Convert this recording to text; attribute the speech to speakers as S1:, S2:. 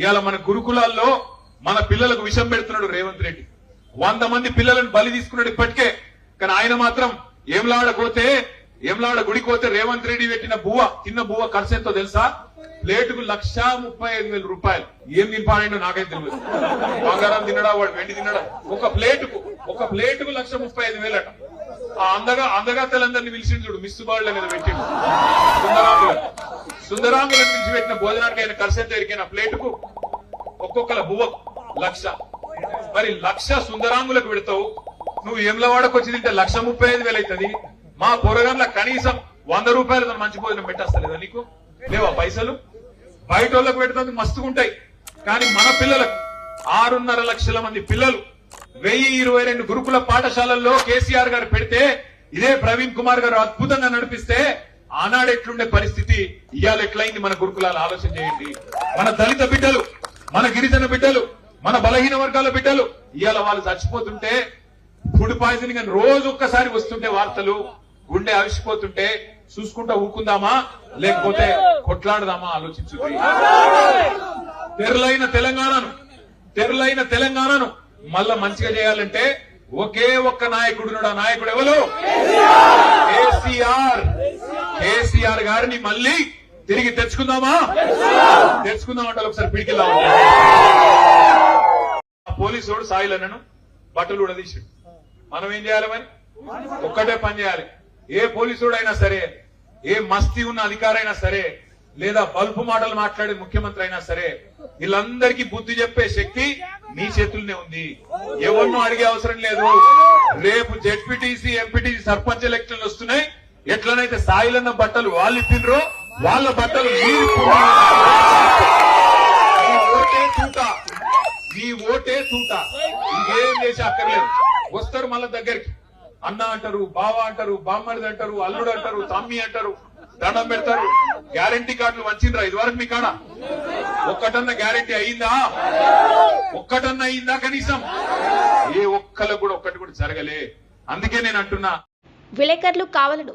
S1: ఇవాళ మన గురుకులాల్లో మన పిల్లలకు విషం పెడుతున్నాడు రేవంత్ రెడ్డి. వంద మంది పిల్లలను బలి తీసుకున్నాడు ఇప్పటికే. కానీ ఆయన మాత్రం ఏమలాడ పోతే ఏమలాడ గుడికి పోతే రేవంత్ రెడ్డి పెట్టిన బువ్వ చిన్న బువ్వ ఖర్చు ఎంతో తెలుసా? ప్లేటుకు లక్ష ముప్పై ఐదు వేల రూపాయలు. ఏం తినిపాడో నాకైతే తెలియదు బంగారం తినడా వాడు? వెండి తినడా ఒక ప్లేటుకు ఒక ప్లేటుకు లక్ష ముప్పై ఐదు వేలట. ఆ అందగా అందగా తెలందరినీ పిలిచిండు చూడు మిస్ బాళ్ళ మీద పెట్టిండు. సుందరాంగులను పిలిచి పెట్టిన భోజనానికి ఆయన ఖర్చు ఎంత ఎరికైన ప్లేటుకు ఒక్కొక్కల బువ్వ లక్ష. మరి లక్ష సుందరాంగులకు పెడతావు? నువ్వు ఏమ్లవాడకు వచ్చి తింటే లక్ష ముప్పై ఐదు వేలు అవుతుంది మా పొరగంలో కనీసం వంద రూపాయలతో మంచి భోజనం పెట్టేస్తలేదా నీకు? లేవా పైసలు? బయట వాళ్ళకు పెడుతుంది మస్తుకుంటాయి కానీ మన పిల్లలకు ఆరున్నర లక్షల మంది పిల్లలు వెయ్యి ఇరవై రెండు గురుకుల పాఠశాలల్లో కేసీఆర్ గారు పెడితే ఇదే ప్రవీణ్ కుమార్ గారు అద్భుతంగా నడిపిస్తే ఆనాడు ఎట్లుండే పరిస్థితి ఇవాళ ఎట్లయింది మన గురుకులాలు? ఆలోచన చేయండి. మన దళిత బిడ్డలు మన గిరిజన బిడ్డలు మన బలహీన వర్గాల బిడ్డలు ఇవాళ వాళ్ళు చచ్చిపోతుంటే ఫుడ్ పాయిజనింగ్ అని రోజు ఒక్కసారి వస్తుంటే వార్తలు గుండె అవిసిపోతుంటే చూసుకుంటా ఊకుందామా లేకపోతే కొట్లాడదామా ఆలోచించు తెరలైన తెలంగాణను తెరలైన తెలంగాణను మళ్ళా మంచిగా చేయాలంటే ఒకే ఒక్క నాయకుడు ఆ నాయకుడు ఎవరు? కేసీఆర్. కేసీఆర్ గారిని మళ్ళీ తిరిగి తెచ్చుకుందామా? తెచ్చుకుందామంటే ఒకసారి పిడికిలా పోలీసు వాడు సాయిలన్నను బట్టలు ఉడదీసాడు మనం ఏం చేయాలి మరి? ఒక్కటే పని చేయాలి. ఏ పోలీసుడు అయినా సరే ఏ మస్తీ ఉన్న అధికారైనా సరే లేదా బల్పు మాటలు మాట్లాడే ముఖ్యమంత్రి అయినా సరే వీళ్ళందరికీ బుద్ధి చెప్పే శక్తి మీ చేతుల్లోనే ఉంది. ఎవరినో అడిగే అవసరం లేదు. రేపు జెడ్పీటీసీ ఎంపీటీసీ సర్పంచ్ ఎలక్షన్లు వస్తున్నాయి. ఎట్లనైతే సాయిలన్న బట్టలు వాళ్ళు ఇప్పినరో వాళ్ళ బట్టలు మీరు ఓటే తూట. మీ ఓటే తూట. ఇంకేం చేసి అక్కర్లేదు. వస్తారు మళ్ళా దగ్గరికి. అన్న అంటారు బావ అంటారు బామ్మడిది అంటారు అల్లుడు అంటారు తమ్మి అంటారు దండం పెడతారు. గ్యారంటీ కార్డులు వచ్చిండ్రా? ఇదివరకు మీ కాడ? ఒక్కటన్నా గ్యారంటీ అయిందా? ఒక్కటన్నా అయిందా కనీసం? ఏ ఒక్కలకు కూడా ఒక్కటి కూడా జరగలే. అందుకే నేను అంటున్నా.
S2: విలేకరులు కావాలను